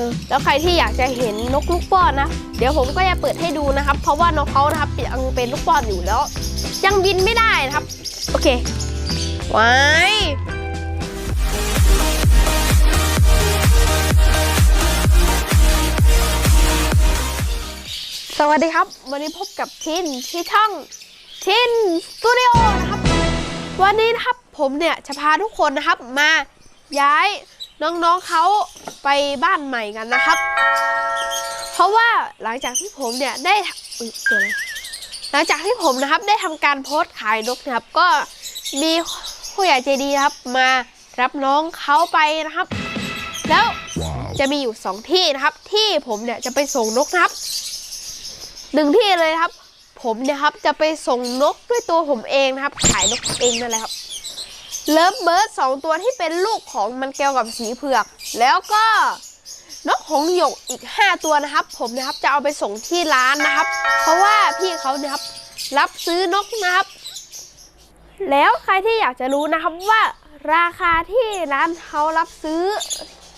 ออแล้วใครที่อยากจะเห็นนกลูกป้อนนะ เดี๋ยวผมก็จะเปิดให้ดูนะครับ เพราะว่านกเขานะครับยังเป็นลูกป้อนอยู่แล้ว ยังบินไม่ได้นะครับ โอเค ไว้สวัสดีครับ วันนี้พบกับชินที่ช่องชินสตูดิโอนะครับ วันนี้นะครับผมเนี่ยจะพาทุกคนนะครับมาย้าย น้องๆเขาไปบ้านใหม่กันนะครับ เพราะว่าหลังจากที่ผมเนี่ยได้อุ๊ยตัวอะไรหลังจากที่ผมนะครับได้ทำการโพสต์ขายนกนะครับ ก็มีผู้ใหญ่ใจดีนะครับมารับน้องเขาไปนะครับ แล้วจะมีอยู่สองที่นะครับ ที่ผมเนี่ยจะไปส่งนกนะครับหนึ่งที่เลยนะครับ ผมเนี่ยครับจะไปส่งนกด้วยตัวผมเองนะครับ ขายนกเองนั่นแหละครับ เลิฟเบิร์ดสองตัวที่เป็นลูกของมันแก้วกับสีเผือก แล้วก็นกหงส์หยกอีก 5 ตัวนะครับ ผมนะครับจะเอาไปส่งที่ร้านนะครับ เพราะว่าพี่เขานี่ยครับ รับซื้อนกนะครับ แล้วใครที่อยากจะรู้นะครับว่าราคาที่ร้านเขารับซื้อ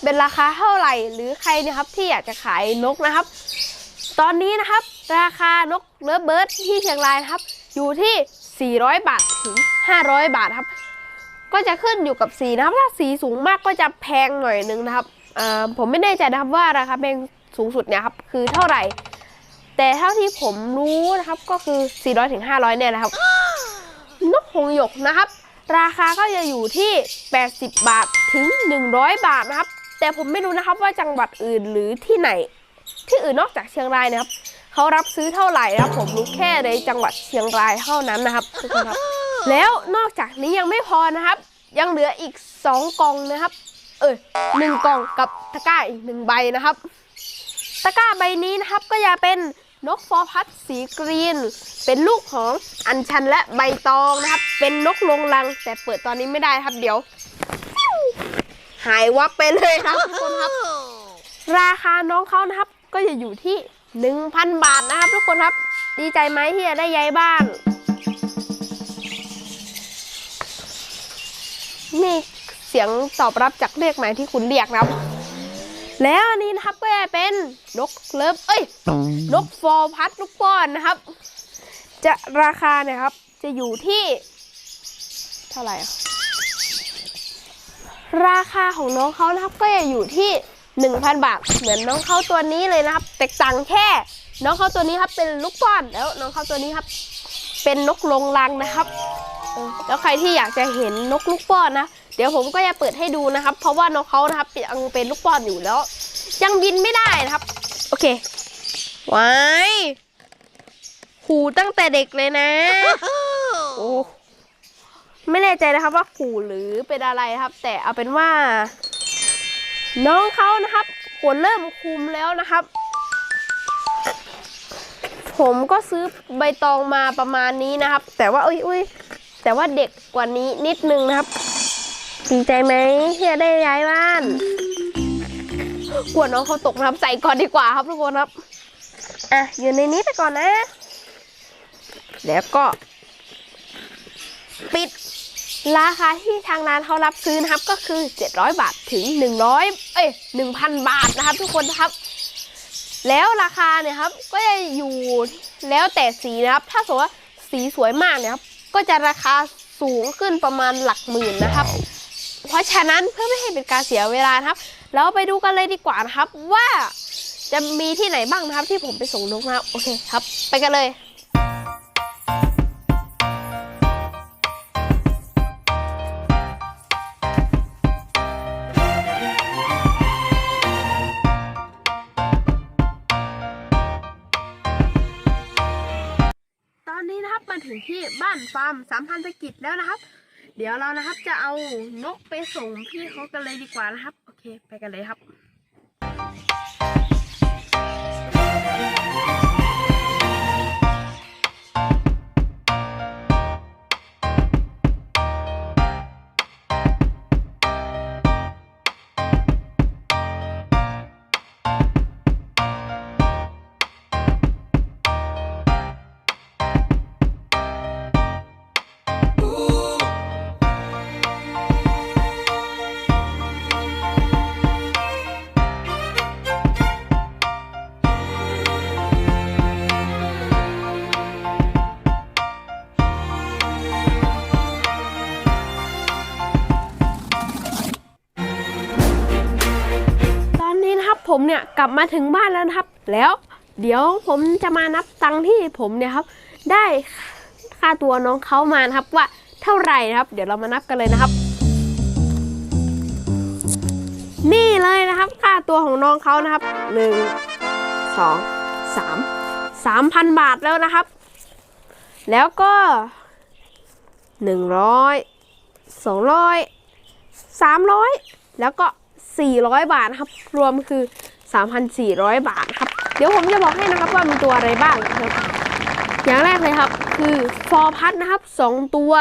เป็นราคาเท่าไหร่ หรือใครนะครับที่อยากจะขายนกนะครับ ตอนนี้นะครับ ราคานกเลิฟเบิร์ดที่เชียงรายนะครับ อยู่ที่ 400 บาทถึง 500 บาทครับ ก็จะขึ้นอยู่กับสีนะครับ ถ้าสีสูงมากก็จะแพงหน่อยนึงนะครับผมไม่แน่ใจนะครับว่าราคาแพงสูงสุดเนี่ยครับคือเท่าไหร่ แต่เท่าที่ผมรู้นะครับก็คือ 400ถึง500 เนี่ยนะครับ นกหงหยกนะครับ ราคาก็จะอยู่ที่ 80 บาทถึง 100 บาทนะครับ แต่ผมไม่รู้นะครับว่าจังหวัดอื่นหรือที่ไหน ที่อื่นนอกจากเชียงรายนะครับเขารับซื้อเท่าไหร่นะครับผมรู้แค่ในจังหวัดเชียงรายเท่านั้นนะครับทุกคนครับ แล้วนอกจากนี้ยังไม่พอนะครับ ยังเหลืออีก 2กล่องนะครับ เออหนึ่งกล่องกับตะกร้าอีกหนึ่งใบนะครับ ตะกร้าใบนี้นะครับก็จะเป็นนกฟอพัดสีกรีน เป็นลูกของอัญชันและใบตองนะครับ เป็นนกลงรัง แต่เปิดตอนนี้ไม่ได้ครับเดี๋ยว หายวับไปเลยครับทุกคนครับ ราคาน้องเขานะครับ ก็จะอยู่ที่ 1,000 บาทนะครับ ทุกคนครับ ดีใจไหมที่จะได้ย้ายบ้าน นี่เสียงตอบรับจากเลขหมายที่คุณเรียกนะครับ แล้วอันนี้นะครับก็จะเป็นนกเลิฟเอ้ยนกฟอร์พัดลูกป้อนนะครับ จะราคาเนี่ยครับ จะอยู่ที่ เท่าไหร่ราคาของน้องเขานะครับก็จะอยู่ที่1,000 บาท เหมือนน้องเขาตัวนี้เลยนะครับ แตกต่างแค่ น้องเขาตัวนี้ครับเป็นลูกป้อนแล้ว น้องเขาตัวนี้ครับ เป็นนกลงรังนะครับ เออแล้วใครที่อยากจะเห็นนกลูกป้อนนะ เดี๋ยวผมก็จะเปิดให้ดูนะครับ เพราะว่านกเขานะครับยังเป็นลูกป้อนอยู่แล้ว ยังบินไม่ได้นะครับ โอเค ไว้ขู่ตั้งแต่เด็กเลยนะ โอ้ไม่แน่ใจนะครับว่าขู่หรือเป็นอะไรครับ แต่เอาเป็นว่า น้องเขานะครับขนเริ่มคุมแล้วนะครับ ผมก็ซื้อใบตองมาประมาณนี้นะครับ แต่ว่าอุ้ยอุ้ย แต่ว่าเด็กกว่านี้นิดนึงนะครับ ดีใจไหมที่จะได้ย้ายบ้านกลัวน้องเขาตกน้ำใส่ก่อนดีกว่าครับทุกคนครับ อะ อยู่ในนี้ไปก่อนนะ แล้วก็ ปิดราคาที่ทางร้านเขารับซื้อนะครับ ก็คือ 700 บาทถึง 100 เอ้ย 1,000 บาทนะครับ ทุกคนครับ แล้วราคาเนี่ยครับ ก็จะอยู่แล้วแต่สีนะครับ ถ้าสมมติว่าสีสวยมากเนี่ยครับ ก็จะราคาสูงขึ้นประมาณหลักหมื่นนะครับ เพราะฉะนั้นเพื่อไม่ให้เป็นการเสียเวลานะครับ เราไปดูกันเลยดีกว่านะครับว่าจะมีที่ไหนบ้างนะครับที่ผมไปส่งนกนะครับโอเคครับ ไปกันเลยานฟาร์มสามพันธกิจแล้วนะครับ เดี๋ยวเรานะครับจะเอานกไปส่งพี่เขากันเลยดีกว่านะครับ โอเค ไปกันเลยครับ นะครับผมเนี่ยกลับมาถึงบ้านแล้วนะครับ แล้วเดี๋ยวผมจะมานับตังค์ที่ผมเนี่ยครับ ได้ค่าตัวน้องเขามานะครับว่าเท่าไหร่นะครับ เดี๋ยวเรามานับกันเลยนะครับ นี่เลยนะครับ ค่าตัวของน้องเขานะครับหนึ่งสองสามสามพันบาทแล้วนะครับ แล้วก็หนึ่งร้อยสองร้อยสามร้อยแล้วก็ สี่ร้อยบาทนะครับ รวมคือสามพันสี่ร้อยบาทครับ เดี๋ยวผมจะบอกให้นะครับว่ามีตัวอะไรบ้างครับอย่างแรกเลยครับ คือฟอร์พัดนะครับสองตัว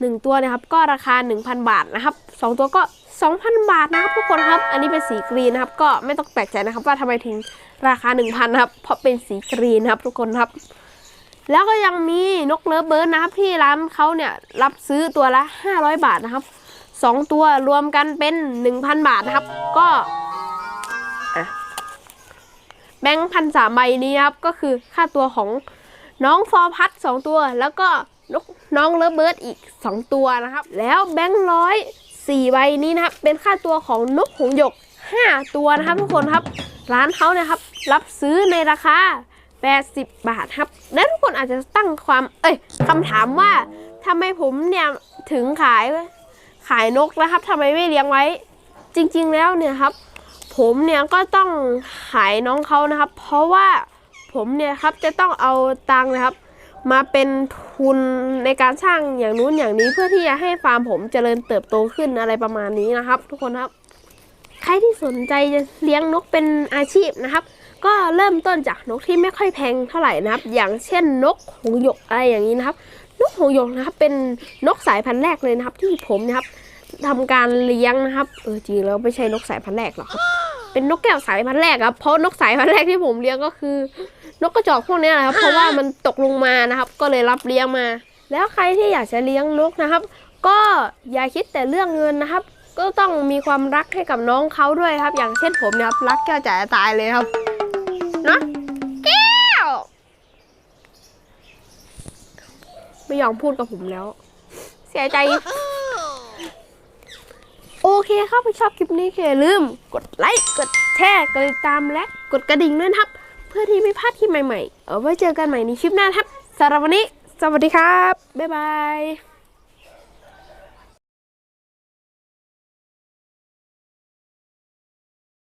หนึ่งตัวนะครับ ก็ราคา 1,000 บาทนะครับสองตัวก็ 2,000 บาทนะครับทุกคนครับ อันนี้เป็นสีกรีนนะครับ ก็ไม่ต้องแปลกใจนะครับว่าทำไมถึงราคา 1,000นะครับ เพราะเป็นสีกรีนะครับทุกคนครับแล้วก็ยังมีนกเลิฟเบิร์ดนะครับที่ร้านเขาเนี่ยรับซื้อตัวละ 500 บาทนะครับ สองตัวรวมกันเป็น 1,000 บาทนะครับ ก็แบงค์พันสามใบนี้ครับก็คือค่าตัวของน้องฟอร์พัดสองตัว แล้วก็นกน้องเลิฟเบิร์ดอีก 2 ตัวนะครับ แล้วแบงค์ร้อยสี่ใบนี้นะครับ เป็นค่าตัวของนกหงส์หยก 5 ตัวนะครับทุกคนครับ ร้านเขาเนี่ยครับ รับซื้อในราคา 80 บาทครับ และทุกคนอาจจะตั้งความ เอ้ยคำถามว่าทำไมผมเนี่ยถึงขาย ขายนกนะครับทำไมไม่เลี้ยงไว้ จริงๆแล้วเนี่ยครับ ผมเนี่ยก็ต้องขายน้องเขานะครับ เพราะว่าผมเนี่ยครับจะต้องเอาตังค์นะครับ มาเป็นทุนในการสร้างอย่างนู้นอย่างนี้เพื่อที่จะให้ฟาร์มผมเจริญเติบโตขึ้นอะไรประมาณนี้นะครับ ทุกคนครับ ใครที่สนใจจะเลี้ยงนกเป็นอาชีพนะครับ ก็เริ่มต้นจากนกที่ไม่ค่อยแพงเท่าไหร่นะครับ อย่างเช่นนกหงส์หยกอะไรอย่างนี้นะครับ กหงหยกนะครับเป็นนกสายพันธุ์แรกเลยนะครับ ที่ผมนะครับทำการเลี้ยงนะครับเออจริงแล้วไม่ใช่นกสายพันธุ์แรกหรอกครับ เป็นนกแก้วสายพันธุ์แรกครับเพราะนกสายพันธุ์แรกที่ผมเลี้ยงก็คือ นกกระจอกพวกนี้ยนะครับ เพราะว่ามันตกลงมานะครับ ก็เลยรับเลี้ยงมา แล้วใครที่อยากจะเลี้ยงนกนะครับ ก็อย่าคิดแต่เรื่องเงินนะครับ ก็ต้องมีความรักให้กับน้องเขาด้วยครับ อย่างเช่นผมนี่ยครับรักแก้วจ๋าจะตายเลยครับเนาะแก้ว ไม่ยอมพูดกับผมแล้ว เสียใจ โอเคครับถ้าชอบคลิปนี้อย่าลืม กดไลค์กดแชร์กดติดตามและกดกระดิ่งด้วยนะครับ เพื่อที่ไม่พลาดคลิปใหม่ๆ เอาไว้เจอกันใหม่ในคลิปหน้าครับสำหรับวันนี้ สวัสดีครับ บ๊ายบาย